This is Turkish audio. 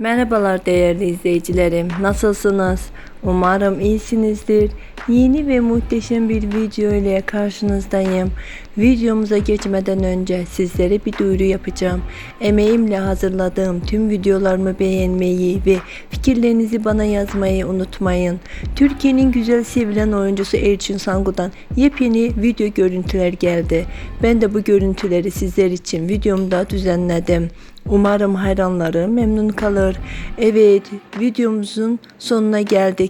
Merhabalar değerli izleyicilerim. Nasılsınız? Umarım iyisinizdir. Yeni ve muhteşem bir video ile karşınızdayım. Videomuza geçmeden önce sizlere bir duyuru yapacağım. Emeğimle hazırladığım tüm videolarımı beğenmeyi ve fikirlerinizi bana yazmayı unutmayın. Türkiye'nin güzel sevilen oyuncusu Elçin Sangu'dan yepyeni video görüntüler geldi. Ben de bu görüntüleri sizler için videomda düzenledim. Umarım hayranları memnun kalır. Evet, videomuzun sonuna geldik.